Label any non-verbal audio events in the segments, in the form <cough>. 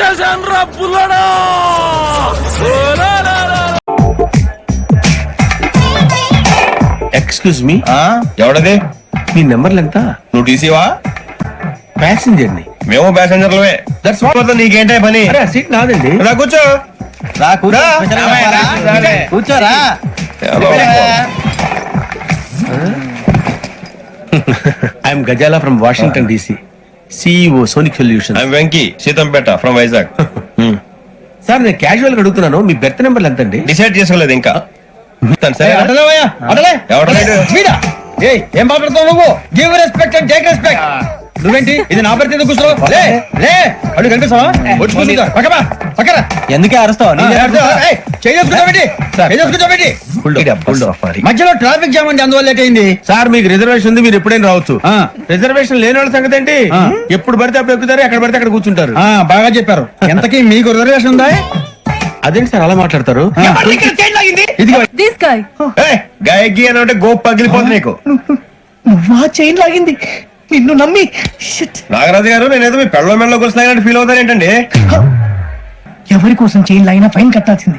వచ్చేసాను రా పుల్లడా! Excuse me ఎవడది? మీ నెంబర్లు ఎంత? నువ్వు టీసీవా? ప్యాసింజర్ని మేము ప్యాసెంజర్లవే దట్స్ వాట్ నీకేంటే పని? సీట్ నాదండి. రా కూర్చో. రా. కూర్చోరా I'm Gazala from Washington DC CEO Sonic solution I'm Venky Seethampeta from Vizag sir నేను క్యాజువల్గా అడుగుతున్నాను. మీ బెర్త్ నెంబర్లు ఎంత అండి డిసైడ్ చేసుకోలేదు ఇంకా. ఏం మాట్లాడుతావు నువ్వు? Give respect and take respect నువ్వేంటి? ఇది నా పరిస్థితి కూర్చో లే లే. అడుగు కనిపిస్తావా? పక్కరా. ఎందుకే అరుస్తావు? చేసుకుంటాబెట్టి చేసుకుంటాబెట్టి మధ్యలో ట్రాఫిక్ జామ్ అండి అందువల్ల లేట్ అయింది? సార్ మీకు రిజర్వేషన్ ఉంది మీరు ఎప్పుడైనా రావచ్చు. ఆ. రిజర్వేషన్ లేని వాళ్ళ సంగతి ఏంటి. ఎప్పుడు పడితే అప్పుడు ఎక్కుతారు ఎక్కడ పడితే అక్కడ కూర్చుంటారు. ఆ బాగా చెప్పారు. ఎంతకీ మీకు రిజర్వేషన్ ఉందా? అదేంటి సార్ అలా మాట్లాడతారు. గాయకి అని అంటే గోప్ పగిలిపోతుంది నీకు. నువ్వా చైన్ లాగింది నిన్ను నమ్మి. షిట్ నాగరాజు గారు నేనేదో మీ పెళ్ళ మెడలో కూర్చున్నాయని ఫీల్ అవుతాను ఏంటండి ఎవరి కోసం చైన్ లాగినా ఫైన్ కట్టాల్సింది.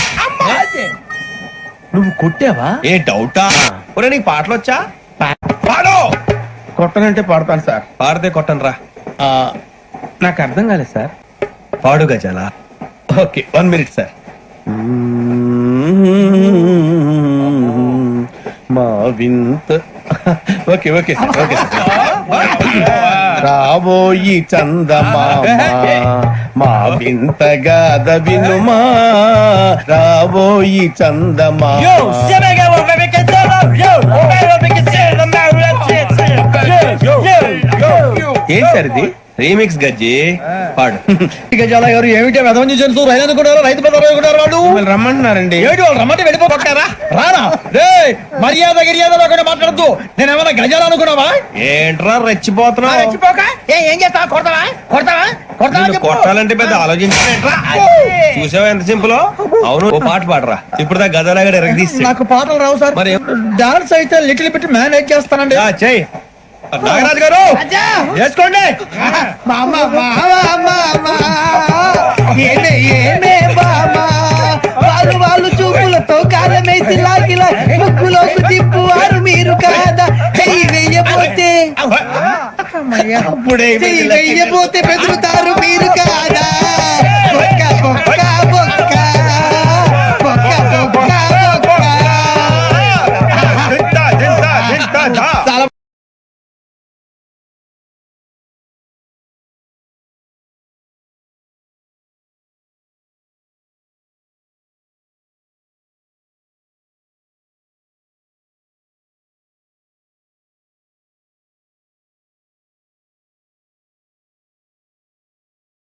నువ్వు కొట్టావా? ఏ డౌటా? ఒరే నీకు పాటలు వచ్చా పాడు! కొట్టనంటే పాడతాను సార్. పాడితే కొట్టను రా నాకు అర్థం కాలేదు సార్. పాడు Gazala? Okay one minute sir. మా వింత. Okay okay sir okay sir. రాబోయి చందమా మా వింత గాథ వినుమా రాబోయి చందమామ ఏం సార్ ఇది రీమిక్స్ గజ్జి. పాడు. <laughs> గజాల గారు ఏమిటి? వెదవం చూసారు రైలు అనుకున్నారు రైతు పెద్ద అనుకున్నారు వాళ్ళు. మిమ్మల్ని రమ్మంటున్నారండి. ఏమిటి వాళ్ళు రమ్మంటే వెళ్ళిపోతారా రానా రే మర్యాద గిర్యాద లేకుండా మాట్లాడద్దు. నేను ఏమైనా గజాలు అనుకున్నావా? ఏంట్రా రెచ్చిపోతున్నావు? ఏం చేస్తావా? కొడతావా? కొడతావా. కొట్టాలంటే పెద్ద ఆలోచించావేంట్రా చూసావా ఎంత సింపుల్? అవును ఓ పాట పాడరా. ఇప్పుడు దా తీసి నాకు పాటలు రావు సార్. మరి డాన్స్ అయితే లిటిల్ బిట్ మేనేజ్ చేస్తానండి. చెయ్యి. నాగరాజు గారు! చేసుకోండి మామ మామ ఏమే ఏమే మామ. వాళ్ళు వాళ్ళు చూపులతో కాలమేసి లాగిలా ముక్కులోకి తిప్పువారు మీరు కాదా? చెయ్యి వెయ్యబోతే అప్పుడే చెయ్యి వెయ్యబోతే బెదురుతారు మీరు కాదా?